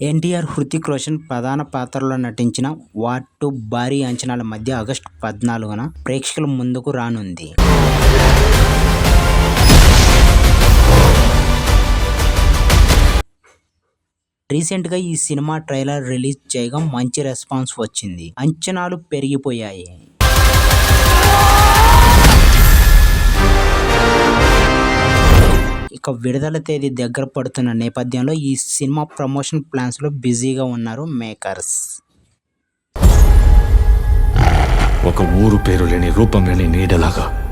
ఎన్టీఆర్ హృతిక్ రోషన్ ప్రధాన పాత్రలో నటించిన వార్ భారీ అంచనాల మధ్య ఆగస్టు పద్నాలుగున ప్రేక్షకుల ముందుకు రానుంది. రీసెంట్గా ఈ సినిమా ట్రైలర్ రిలీజ్ చేయగా మంచి రెస్పాన్స్ వచ్చింది. అంచనాలు పెరిగిపోయాయి. విడుదల తేదీ దగ్గర పడుతున్న నేపథ్యంలో ఈ సినిమా ప్రమోషన్ ప్లాన్స్లో బిజీగా ఉన్నారు మేకర్స్. ఒక ఊరు పేరు లేని రూపం లేని నీడలాగా.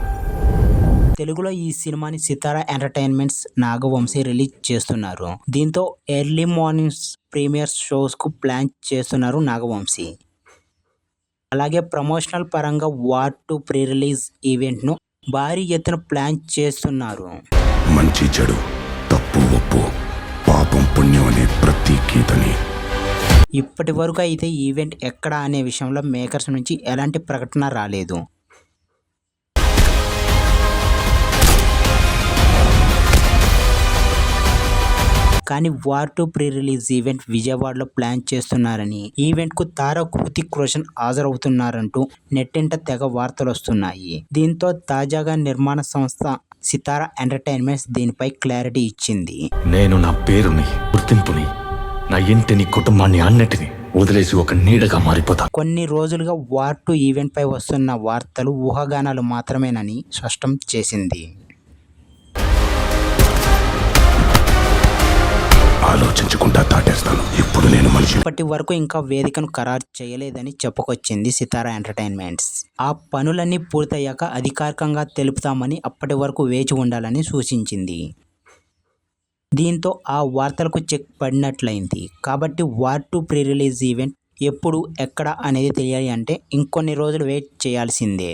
తెలుగులో ఈ సినిమాని సితారా ఎంటర్టైన్మెంట్స్ నాగవంశీ రిలీజ్ చేస్తున్నారు. దీంతో ఎర్లీ మార్నింగ్స్ ప్రీమియర్ షోస్కు ప్లాన్ చేస్తున్నారు నాగవంశీ. అలాగే ప్రమోషనల్ పరంగా వార్ టు ప్రీ రిలీజ్ ఈవెంట్ను భారీ ఎత్తున ప్లాన్ చేస్తున్నారు. మంచి చెడు తప్పు ఒప్పు పాపం పుణ్యం అనే ప్రతి గీతని. ఇప్పటి వరకు అయితే ఈవెంట్ ఎక్కడ అనే విషయంలో మేకర్స్ నుంచి ఎలాంటి ప్రకటన రాలేదు. కానీ War two pre release event విజయవాడలో ప్లాన్ చేస్తున్నారని ఈవెంట్కు తారా హృతిక్ రోషన్ హాజరవుతున్నారంటూ నెట్టింట తెగ వార్తలు వస్తున్నాయి దీంతో తాజాగా నిర్మాణ సంస్థ సితారా ఎంటర్టైన్మెంట్స్ దీనిపై క్లారిటీ ఇచ్చింది. నేను నా పేరుని గుర్తింపుని నా ఇంటిని కుటుంబాన్ని అన్నిటిని వదిలేసి ఒక నీడగా మారిపోతా. కొన్ని రోజులుగా వార్ టు ఈవెంట్ పై వస్తున్న వార్తలు ఊహాగానాలు మాత్రమేనని స్పష్టం చేసింది. ఇప్పుడు మనిషి ఇప్పటి వరకు ఇంకా వేదికను ఖరారు చేయలేదని చెప్పుకొచ్చింది సితారా ఎంటర్టైన్మెంట్స్. ఆ పనులన్నీ పూర్తయ్యాక అధికారికంగా తెలుపుతామని అప్పటి వరకు వేచి ఉండాలని సూచించింది. దీంతో ఆ వార్తలకు చెక్ పడినట్లయింది. కాబట్టి War two pre release event ఎప్పుడు ఎక్కడ అనేది తెలియాలి అంటే ఇంకొన్ని రోజులు వెయిట్ చేయాల్సిందే.